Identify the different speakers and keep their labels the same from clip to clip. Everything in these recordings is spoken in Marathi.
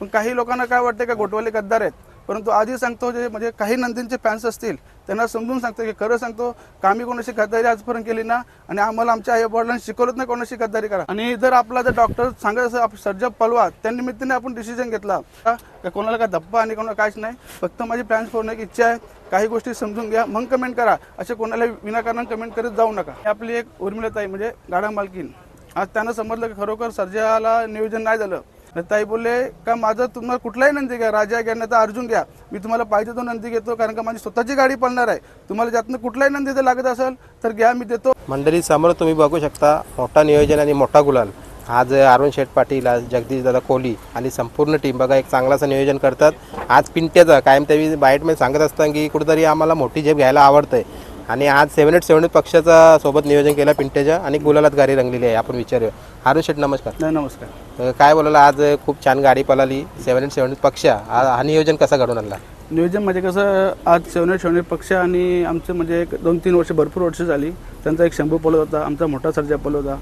Speaker 1: पण काही लोकांना काय वाटतं का गोटवाले गद्दार आहेत? परंतु आधी सांगतो जे म्हणजे काही नंदींचे फॅन्स असतील त्यांना समजून सांगतो की खरं सांगतो का कोणाशी गद्दारी आजपर्यंत केली ना आणि आम्हाला आमच्या आई वडिलांनी शिकवलंच नाही कोणाशी गद्दारी करा. आणि जर आपला जर डॉक्टर सांगत असं आप- पलवा त्या निमित्ताने आपण डिसिजन घेतला. का कोणाला काय धप्पा आणि कोणाला काहीच नाही फक्त माझी फॅन्स फोडण्याची इच्छा आहे काही गोष्टी समजून घ्या मग कमेंट करा. असे कोणाला विनाकारण कमेंट करत जाऊ नका. आपली एक उर्मिळताई म्हणजे गाडा मालकीन आज त्यांना समजलं की खरोखर सर्जाला नियोजन नाही झालं. ताई बोलले का माझं तुम्हाला कुठलाही नंदी घ्या राजा घ्या नाही तर अर्जुन घ्या. मी तुम्हाला पाहिजे तो नंदी घेतो कारण का माझी स्वतःची गाडी पळणार आहे. तुम्हाला ज्यातनं कुठलाही नंदी जर लागत असेल तर घ्या मी देतो.
Speaker 2: मंडळी समोर तुम्ही बघू शकता मोठा नियोजन आणि मोठा गुलाल. आज अरुण शेठ पाटील आज जगदीश दादा कोहली आणि संपूर्ण टीम बघा एक चांगलाचं नियोजन करतात. आज पिंट्याचा कायम त्यावेळी बाईटमध्ये सांगत असताना की कुठेतरी आम्हाला मोठी झेप घ्यायला आवडतंय. आणि आज सेवन एट सेवन एट पक्षाचा सोबत नियोजन केलं पिंट्याच्या आणि गुलालात गाडी रंगलेली आहे आपण विचारूया. अरुण शेठ नमस्कार.
Speaker 1: नमस्कार.
Speaker 2: काय बोलायला आज खूप छान गाडी पळाली सेवन एट सेवन एट पक्षा. हा हा नियोजन कसा घडून आणला?
Speaker 1: नियोजन म्हणजे कसं आज शेवणे शेवणे पक्ष आणि आमचं म्हणजे एक दोन तीन वर्ष भरपूर वर्ष झाली. त्यांचा एक शंभू पळत होता आमचा मोठा सर्जा पळत होता.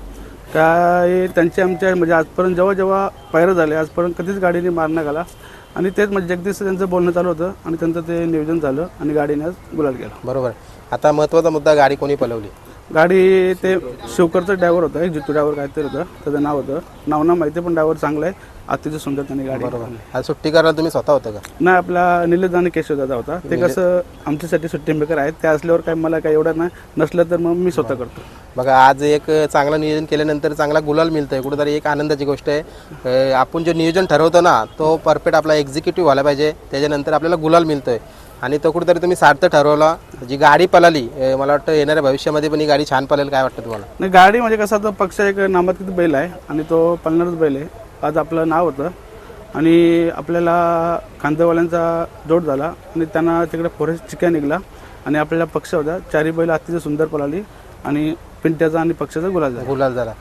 Speaker 1: काय त्यांचे आमच्या म्हणजे आजपर्यंत जेव्हा जेव्हा पैरं झाले आजपर्यंत कधीच गाडीने मारण्यात आला आणि तेच म्हणजे जगदीश त्यांचं बोलणं चालू होतं आणि त्यांचं ते नियोजन झालं आणि गाडीने आज गुलाल केला.
Speaker 2: बरोबर. आता महत्त्वाचा मुद्दा गाडी कोणी पळवली
Speaker 1: गाडी ते शिवकरचं ड्रायव्हर होता एक जितू ड्रायव्हर काहीतरी होतं त्याचं नाव होतं. नाव ना माहिती पण ड्रायव्हर चांगला आहे. अतिशय सुंदर त्यांनी गाडी बनवली.
Speaker 2: आज सुट्टी करायला तुम्ही स्वतः होता का?
Speaker 1: नाही आपला निलेश आणि केशव दादा होता. ते कसं आमच्यासाठी सुट्टी मेकर आहेत ते असल्यावर काय मला काही एवढं नाही नसलं तर मग मी स्वतः करतो.
Speaker 2: बघा आज एक चांगलं नियोजन केल्यानंतर चांगला गुलाल मिळतोय. कुठेतरी एक आनंदाची गोष्ट आहे. अं, आपण जो नियोजन ठरवतो ना तो परफेक्ट आपला एक्झिक्युटिव्ह व्हायला पाहिजे. त्याच्यानंतर आपल्याला गुलाल मिळतोय. आणि तो कुठेतरी तुम्ही सार्थ ठरवला जी गाडी पळाली मला वाटतं येणाऱ्या भविष्यामध्ये पण ही गाडी छान पळेल काय वाटतं तुम्हाला?
Speaker 1: नाही गाडी म्हणजे कसा तो पक्ष एक नामांकित बैल आहे आणि तो पळणारच बैल आहे. आज आपलं नाव होतं. आणि आपल्याला कांदेवाल्यांचा जोड झाला आणि त्यांना तिकडे फॉरेस्ट चिक्या निघला आणि आपल्याला पक्ष होता. चारी बैल अतिशय सुंदर पळाली आणि पिंट्याचा आणि पक्षाचा गुलाल झाला.
Speaker 2: गुलाल झाला.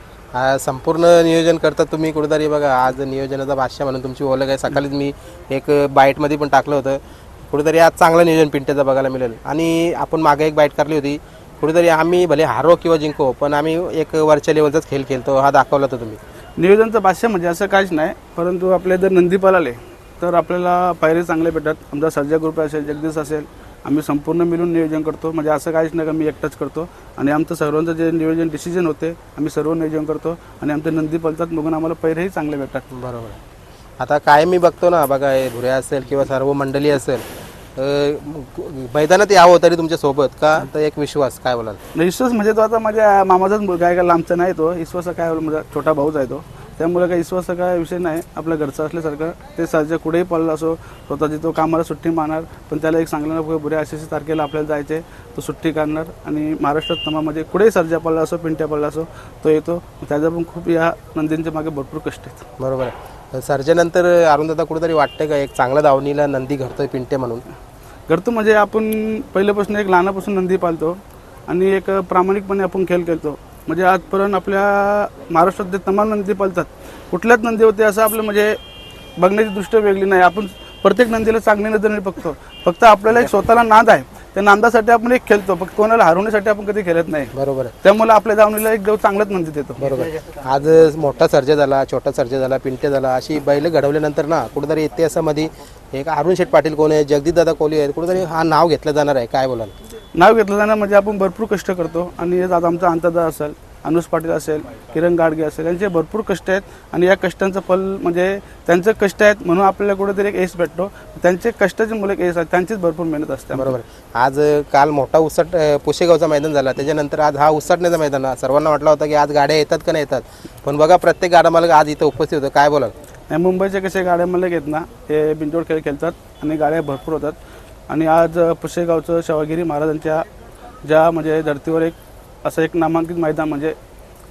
Speaker 2: संपूर्ण नियोजन करतात तुम्ही कुठेतरी बघा आज नियोजनाचा बादशाह म्हणून तुमची ओळख आहे. सकाळीच मी एक बाईटमध्ये पण टाकलं होतं. कुठेतरी आज चांगलं नियोजन पिंट्याचं बघायला मिळेल. आणि आपण मागे एक बाईट काढली होती. कुठेतरी आम्ही भले हारो किंवा जिंको पण आम्ही एक वरच्या लेवलचाच खेळ खेळतो हा दाखवला होता तुम्ही.
Speaker 1: नियोजनचं भाष्य म्हणजे असं काहीच नाही परंतु आपले जर नंदी पळाले तर आपल्याला पायरे चांगले भेटतात. आमचा सर्जा ग्रुप असेल जगदीश असेल आम्ही संपूर्ण मिळून नियोजन करतो. म्हणजे असं काहीच नाही का मी एकटाच करतो. आणि आमचं सर्वांचं जे नियोजन डिसिजन होते आम्ही सर्व नियोजन करतो. आणि आमचे नंदी बघून आम्हाला पैरेही चांगले भेटतात.
Speaker 2: बरोबर. आता काय मी बघतो ना बघा हे धुरे असेल किंवा सर्व मंडळी असेल अं, मैदानात यावं तरी तुमच्यासोबत का? तर एक विश्वास काय बोलाल?
Speaker 1: विश्वास म्हणजे तो आता माझ्या मामाचाच मुलगा आहे का लांबचा नाही तो. विश्वास काय माझा छोटा भाऊच आहे तो. त्यामुळे काही विश्वास काय विषय नाही. आपल्या घरचं असल्यासारखं ते सर्जा कुठेही पडला असो स्वतःची तो कामाला सुट्टी मारणार पण त्याला एक सांगणार ना बुऱ्या अशी अशी तारखेला आपल्याला जायचे तो सुट्टी काढणार. आणि महाराष्ट्रात तमामध्ये कुठेही सर्जा पडला असो पिंट्या पडला असो तो येतो. त्याचा पण खूप या नंदींच्या मागे भरपूर कष्ट आहेत.
Speaker 2: बरोबर आहे. सर्जेनंतर अरुणदादा कुठेतरी वाटतं का एक चांगला दावणीला नंदी घडतोय पिंटे म्हणून?
Speaker 1: घडतो म्हणजे आपण पहिल्यापासून एक लहानापासून नंदी पाळतो आणि एक प्रामाणिकपणे आपण खेळ खेळतो. म्हणजे आजपर्यंत आपल्या महाराष्ट्रात जे तमाम नंदी पाळतात. कुठल्याच नंदी होते असं आपलं म्हणजे बघण्याची दृष्टी वेगळी नाही. आपण प्रत्येक नंदीला चांगली नजरेने बघतो. फक्त आपल्याला एक स्वतःला नाद आहे. त्या नांदासाठी आपण एक खेळतो फक्त कोणाला हरवण्यासाठी आपण कधी खेळत नाही.
Speaker 2: बरोबर आहे.
Speaker 1: त्यामुळे आपल्या दावणीला एक देव चांगलाच नंदी देतो
Speaker 2: बरोबर आज मोठा सर्जे झाला छोटा सर्जे झाला पिंटे झाला अशी बैल घडवल्यानंतर ना कुठेतरी इतिहासामध्ये एक अरुण शेठ पाटील कोण आहे जगदीशदादा कोहली आहेत कुठेतरी हा नाव घेतलं जाणार आहे. काय बोलाल?
Speaker 1: नाव घेतलं जाणं म्हणजे आपण भरपूर कष्ट करतो आणि आता आमचा अंतदा असेल. अनुज पाटील असेल किरण गाडगे असेल यांचे भरपूर कष्ट आहेत आणि या कष्टांचं फल म्हणजे त्यांचं कष्ट आहेत म्हणून आपल्याला कुठेतरी एक एस भेटतो. त्यांचे कष्टाचे मुलं एक एस आहेत त्यांचीच भरपूर मेहनत असते
Speaker 2: बरोबर. आज काल मोठा उसाट पुशेगावचा मैदान झाला. त्याच्यानंतर आज हा उसाटण्याचा मैदान. सर्वांना वाटलं होतं की आज गाड्या येतात का नाही येतात. पण बघा प्रत्येक गाडा मालक आज इथं उपस्थित होतं. काय बोलाल?
Speaker 1: आणि मुंबईचे कसे गाड्या मला घेत ना ते बिंजोड खेळ खेळतात आणि गाड्या भरपूर होतात. आणि आज पुशेगावचं शवागिरी महाराजांच्या ज्या म्हणजे धर्तीवर एक असं एक नामांकित मैदान म्हणजे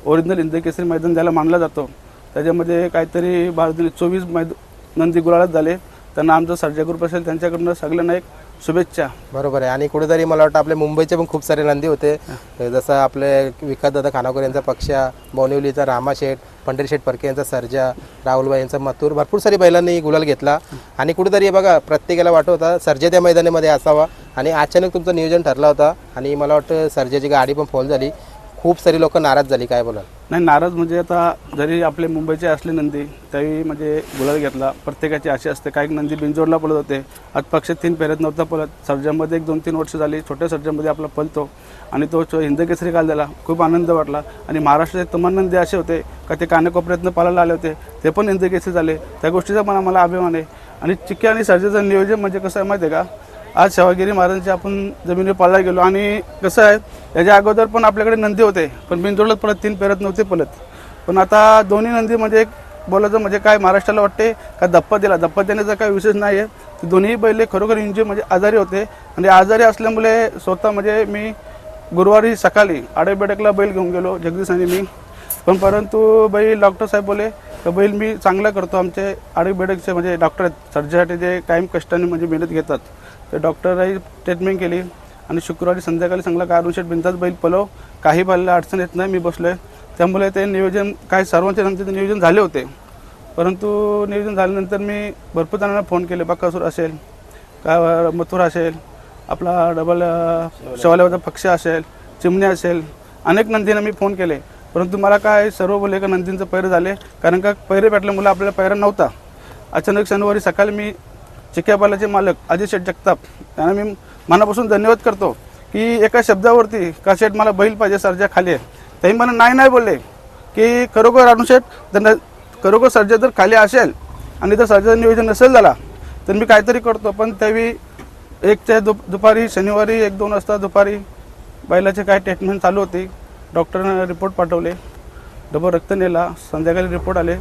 Speaker 1: ओरिजिनल इंद्रकेसरी मैदान ज्याला मानला जातो. त्याच्यामध्ये काहीतरी भारत चोवीस मैद नंदी गुलाळात झाले. त्यांना आमचं सर्जा ग्रुप असेल त्यांच्याकडनं सगळ्यांना एक शुभेच्छा.
Speaker 2: बरोबर आहे. आणि कुठेतरी मला वाटतं आपले मुंबईचे पण खूप सारे नंदी होते. जसं आपले विकासदादा खानापूर यांचा पक्ष बोनिवलीचा रामा शेठ पंढरी शेठ परके यांचा सर्जा राहुलबाई यांचा मथुर भरपूर सारी बैलांनी गुलाल घेतला. आणि कुठेतरी हे बघा प्रत्येकाला वाटत होता सर्जा त्या मैदानामध्ये असावा. आणि अचानक तुमचं नियोजन ठरला होता आणि मला वाटतं सर्जेची गाडी पण फॉल झाली. खूप सारी लोक नाराज झाली काय बोलाल?
Speaker 1: नाही नाराज म्हणजे आता जरी आपले मुंबईचे असले नंदी त्यावेळी म्हणजे गुलाल घेतला. प्रत्येकाची अशी असते. काही नंदी बिंजोडला पळत होते. आज पक्ष तीन पेरत नव्हता पळत. सर्जामध्ये एक दोन तीन वर्ष झाली. छोट्या सर्जामध्ये आपला पळतो. आणि तो हिंदकेसरी काल झाला. खूप आनंद वाटला. आणि महाराष्ट्राचे तमान नंदी असे होते का ते कानेकोपऱ्यातनं पालायला आले होते. ते पण हिंदकेसरी झाले. त्या गोष्टीचा पण आम्हाला अभिमान आहे. आणि चिक्के आणि सर्जेचं नियोजन म्हणजे कसं आहे माहिती आहे का? आज सेवागिरी महाराजांची आपण जमिनीवर पाळला गेलो आणि कसं आहे याच्या अगोदर पण आपल्याकडे नंदी होते पण बिनजोडला पडत तीन पेरत नव्हते पलत. पण आता दोन्ही नंदी म्हणजे एक बोलायचं म्हणजे काय महाराष्ट्राला वाटते का दप्पा दिला दप्पा देण्याचा काही विशेष नाही आहे दोन्ही बैले खरोखर इंजे म्हणजे आजारी होते. आणि आजारी असल्यामुळे स्वतः म्हणजे मी गुरुवारी सकाळी आडेबेडकला बैल घेऊन गेलो जगदीश आणि मी. पण परंतु बैल डॉक्टर साहेब बोले तर बैल मी चांगला करतो आमचे आडेबेडकचे म्हणजे डॉक्टर आहेत. सर्जरीसाठी जे कायम कष्टाने म्हणजे मेहनत घेतात. तर डॉक्टरही ट्रीटमेंट केली. आणि शुक्रवारी संध्याकाळी चांगला काय शेट बिनताच बैल पलव काही बैलाला अडचण येत नाही मी बसलो आहे त्यामुळे ते नियोजन काय सर्वांच्या नंतर नियोजन झाले होते. परंतु नियोजन झाल्यानंतर मी भरपूर जणांना फोन केले. बाकासूर असेल का मथुर असेल आपला डबल शवाल्यावरचा पक्ष असेल चिमणी असेल अनेक नंदींना मी फोन केले. परंतु मला काय सर्व बोलले का नंदींचं पैर झाले. कारण का पैरे भेटल्यामुळे आपल्याला पैरा नव्हता. अचानक शनिवारी सकाळी मी चिक्यापाल्याचे मालक अजय शेठ जगताप त्यांना मी मनापासून धन्यवाद करतो की एका शब्दावरती का शेठ मला बैल पाहिजे सर्जा खाली आहे. त्याही मला नाही नाही बोलले की खरोखर अनुशेठ त्यांना खरोखर सर्जा जर खाली असेल आणि जर सर्जाचं नियोजन नसेल झाला तर मी काहीतरी करतो. पण त्यावेळी एक ते दुप दुपारी शनिवारी एक दोन वाजता दुपारी बैलाचे काय ट्रीटमेंट चालू होती. डॉक्टरनं रिपोर्ट पाठवले. डबल रक्त नेला. संध्याकाळी रिपोर्ट आले.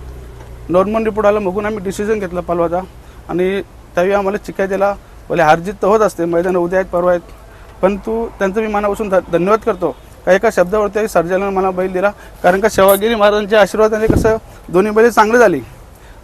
Speaker 1: नॉर्मल रिपोर्ट आला. बघून आम्ही डिसिजन घेतला पालवाचा. आणि त्यावेळी आम्हाला चिक्या दिला. बोले हारजीत तर होत असते मैदान उद्या आहेत परवा आहेत. पण तू त्यांचं मी मनापासून धन्यवाद करतो. का एका शब्दावरती सर्जाला मला बैल दिला. कारण का शेवागिरी महाराजांच्या आशीर्वादाने कसं दोन्ही बैल चांगली झाली.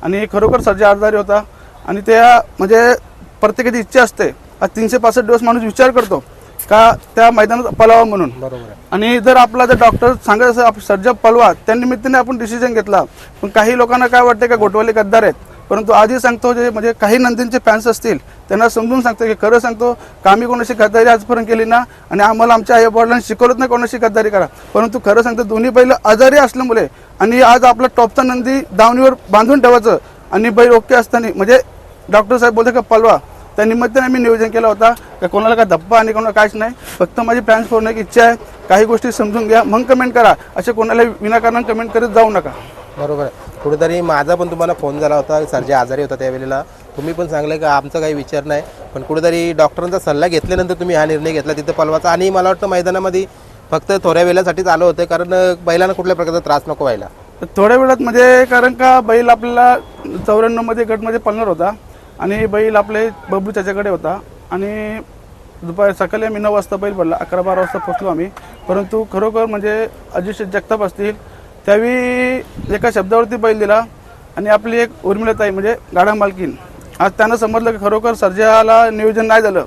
Speaker 1: आणि खरोखर सर्जा आजारी होता. आणि त्या म्हणजे प्रत्येकाची इच्छा असते. आज तीनशे पासष्ट दिवस माणूस विचार करतो. का त्या मैदानात पलावा म्हणून.
Speaker 2: बरोबर आहे.
Speaker 1: आणि जर आपला जर डॉक्टर सांगत असं सर्जा पळवा त्या निमित्ताने आपण डिसिजन घेतला. पण काही लोकांना काय वाटतं का गोटवाले गद्दार आहेत? परंतु आधी सांगतो जे म्हणजे काही नंदींचे फॅन्स असतील त्यांना समजून सांगतो की खरं सांगतो का कोणाशी गद्दारी आजपर्यंत केली ना आणि आम्हाला आमच्या आई वडिलांनी शिकवलंच नाही कोणाशी गद्दारी करा. परंतु खरं सांगतो दोन्ही बैल आजारी असल्यामुळे आणि आज आपला टॉपचा नंदी दावणीवर बांधून ठेवायचं आणि बैल ओके असताना म्हणजे डॉक्टर साहेब बोलते का पलवा. त्या निमित्ताने आम्ही नियोजन केला होता का कोणाला काय धप्पा आणि कोणाला काहीच नाही फक्त माझी फॅन्स फोडण्याची इच्छा आहे काही गोष्टी समजून घ्या मग कमेंट करा असे कोणाला विनाकारण कमेंट करत जाऊ नका.
Speaker 2: बरोबर आहे. कुठेतरी माझा पण तुम्हाला फोन झाला होता सर्जे आजारी होता त्यावेळेला. तुम्ही पण सांगलं की आमचा काही विचार नाही. पण कुठेतरी डॉक्टरांचा सल्ला घेतल्यानंतर तुम्ही हा निर्णय घेतला तिथं पलवाचा. आणि मला वाटतं मैदानामध्ये फक्त थोड्या वेळासाठीच आलं होतं कारण बैलांना कुठल्या प्रकारचा त्रास नको व्हायला.
Speaker 1: तर थोड्या वेळात म्हणजे कारण का बैल आपल्याला चौऱ्याण्णवमध्ये गटमध्ये पळणार होता आणि बैल आपले बबलू त्याच्याकडे होता. आणि दुपारी सकाळी आम्ही नऊ वाजता बैल पडला अकरा बारा वाजता पोचलो आम्ही. परंतु खरोखर म्हणजे अजित जगताप असतील त्यावेळी एका शब्दावरती बैल दिला आणि आपली एक उर्मिळाताई म्हणजे गाडा मालकीन आज त्यांना समजलं की खरोखर सर्जाला नियोजन नाही झालं.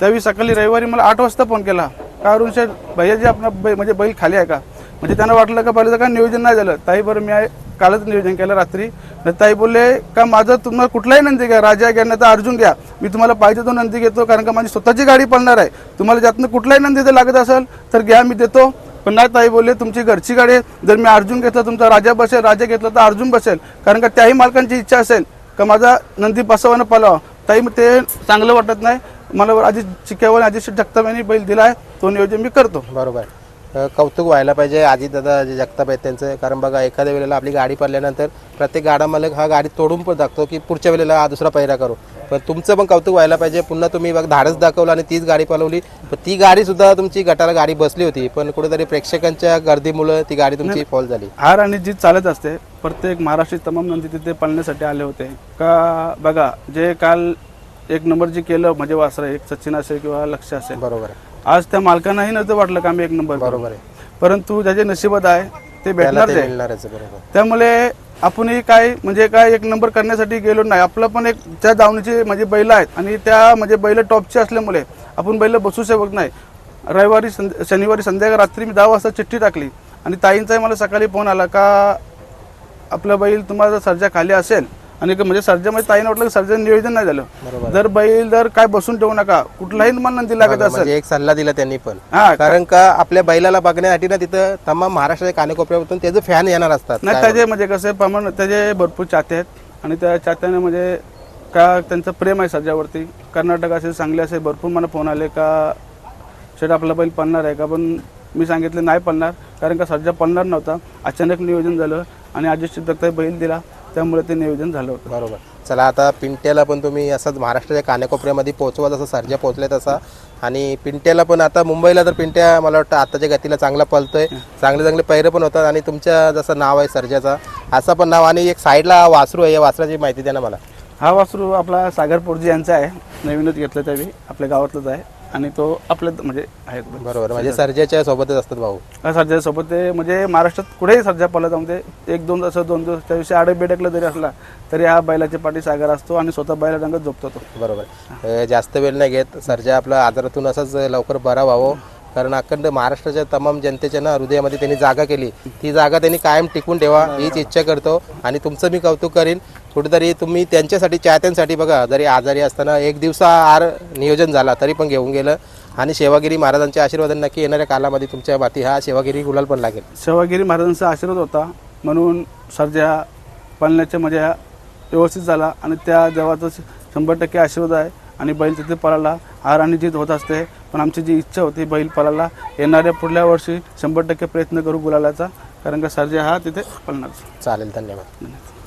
Speaker 1: त्यावेळी सकाळी रविवारी मला आठ वाजता फोन केला. का अरुण शेठ भैया जे बै म्हणजे बैल खाली आहे का? म्हणजे त्यांना वाटलं का पहिलं का नियोजन नाही झालं? ताई बरं मी कालच नियोजन केलं रात्री. तर ताई बोलले का माझं तुम्हाला कुठलाही नंदी घ्या राजा घ्या नाही तर अर्जुन घ्या. मी तुम्हाला पाहिजे तो नंदी घेतो कारण का माझी स्वतःची गाडी पडणार आहे. तुम्हाला ज्यातनं कुठलाही नंदी जर लागत असेल तर घ्या मी देतो. पण नाही ताई बोलले तुमची घरची गाडी आहे. जर मी अर्जुन घेतला तुमचा राजा बसेल राजा घेतला तर अर्जुन बसेल. कारण का त्याही मालकांची इच्छा असेल. का माझा नंदी बसवानं पलावा. ताई मग ते चांगलं वाटत नाही. मला आधी चिक्यावर आधी जगताप बैल दिला आहे तो नियोजन मी करतो.
Speaker 2: बरोबर. कौतुक व्हायला पाहिजे. आजी दादा जे जगताप आहेत त्यांचं. कारण बघा एखाद्या वेळेला आपली गाडी पडल्यानंतर प्रत्येक गाडा मालक हा गाडी तोडून पण टाकतो की पुढच्या वेळेला हा दुसरा पहिरा करू. पण तुमचं पण कौतुक व्हायला पाहिजे. पुन्हा तुम्ही बघ धाडस दाखवलं आणि तीच गाडी पळवली. पण ती गाडी सुद्धा तुमची गटाला गाडी बसली होती. पण कुठेतरी प्रेक्षकांच्या गर्दीमुळे ती गाडी तुमची फॉल झाली.
Speaker 1: हार आणि जीत चालत असते. प्रत्येक महाराष्ट्रीय तमाम नंदी तिथे पाळण्यासाठी आले होते. का बघा जे काल एक नंबर जे केलं म्हणजे वासरा एक सचिन असेल किंवा लक्ष असेल.
Speaker 2: बरोबर आहे.
Speaker 1: आज त्या मालकांनाही नव्हतं वाटलं का आम्ही एक नंबर करू.
Speaker 2: बरोबर आहे.
Speaker 1: परंतु ज्याचे नशिबात आहे ते
Speaker 2: त्याला
Speaker 1: भेटणार
Speaker 2: ते
Speaker 1: ते
Speaker 2: मिळणारच आहे, बरोबर
Speaker 1: त्यामुळे आपणही काय म्हणजे काय एक नंबर करण्यासाठी गेलो नाही. आपलं पण एक त्या दावणीचे म्हणजे बैल आहेत आणि त्या म्हणजे बैल टॉपचे असल्यामुळे आपण बैल बसू शकत नाही. रविवारी संध शनिवारी संध्याकाळी रात्री मी दहा वाजता चिठ्ठी टाकली आणि ताईंचाही मला सकाळी फोन आला का आपलं बैल तुम्हाला सर्जा खाली असेल आणि म्हणजे सर्जामध्ये ताईनं म्हटलं की सर्जन नियोजन नाही झालं. जर बैल जर काय बसून ठेवू नका कुठलाही तुम्हाला नंदी लागत असेल.
Speaker 2: म्हणजे एक सल्ला दिला त्यांनी पण. कारण का आपल्या बैलाला बघण्यासाठी ना तिथं तमाम महाराष्ट्राच्या कानेकोपऱ्यातून त्याचे फॅन येणार असतात
Speaker 1: नाही त्याचे म्हणजे कसे प्रमाण त्याचे भरपूर चाहते आहेत. आणि त्या चाहत्याने म्हणजे का त्यांचं प्रेम आहे सर्जावरती. कर्नाटक असे चांगले असे भरपूर मला फोन आले का शेट आपला बैल पळणार आहे का? पण मी सांगितलं नाही पळणार. कारण का सर्जा पळणार नव्हता. अचानक नियोजन झालं आणि अजित सिद्धकता बैल दिला. त्यामुळे ते नियोजन झालं होतं.
Speaker 2: बरोबर. चला आता पिंट्याला पण तुम्ही असंच महाराष्ट्राच्या कानेकोपऱ्यामध्ये पोहोचवा जसं सर्जा पोहोचले तसा. आणि पिंट्याला पण आता मुंबईला तर पिंट्या मला वाटतं आताच्या गतीला चांगला पळतोय. चांगले चांगले पैरे पण होतात आणि तुमच्या जसं नाव आहे सर्जाचा असं पण नाव. आणि एक साईडला वासरू आहे या वासराची माहिती द्या ना मला.
Speaker 1: हा वासरू आपला सागर पोरजी यांचा आहे. नवीनच घेतलं त्यावेळी. आपल्या गावातलंच आहे. आणि तो आपल्या म्हणजे आहे.
Speaker 2: बरोबर. म्हणजे सर्जाच्या सोबतच असतात भाऊ.
Speaker 1: सर्जा सोबत ते म्हणजे महाराष्ट्रात कुठेही सर्जा पडला जाऊन एक दोन दिवस दोन दिवस त्या दिवशी आडे बेडकला जरी असला तरी हा बैलाच्या पाठी सागर असतो आणि स्वतः बैला रंगत झोपतो तो.
Speaker 2: बरोबर. जास्त वेळ नाही घेत. सर्जा आपला आजारातून असंच लवकर बरा व्हावं. कारण अखंड महाराष्ट्राच्या तमाम जनतेच्या ना हृदयामध्ये त्यांनी जागा केली. ती जागा त्यांनी कायम टिकून ठेवा हीच इच्छा करतो आणि तुमचं मी कौतुक करीन. कुठेतरी तुम्ही त्यांच्यासाठी चाहत्यांसाठी बघा जरी आजारी असताना एक दिवसा आर नियोजन झाला तरी पण घेऊन गेलं. आणि सेवागिरी महाराजांच्या आशीर्वादाने नक्की येणाऱ्या कालामध्ये तुमच्या माती हा सेवागिरी गुलाल पण लागेल.
Speaker 1: सेवागिरी महाराजांचा आशीर्वाद होता. म्हणून सर्जा पालण्याच्या मजा व्यवस्थित झाला आणि त्या देवाचा शंभर टक्के आशीर्वाद आहे. आणि बैल तिथे पळाला. हार आणि जीत होत असते. पण आमची जी इच्छा होती बैल पळाला येणाऱ्या पुढल्या वर्षी शंभर टक्के प्रयत्न करू गुलालाचा. कारण का सर्जा हा तिथे पळणार.
Speaker 2: चालेल धन्यवाद.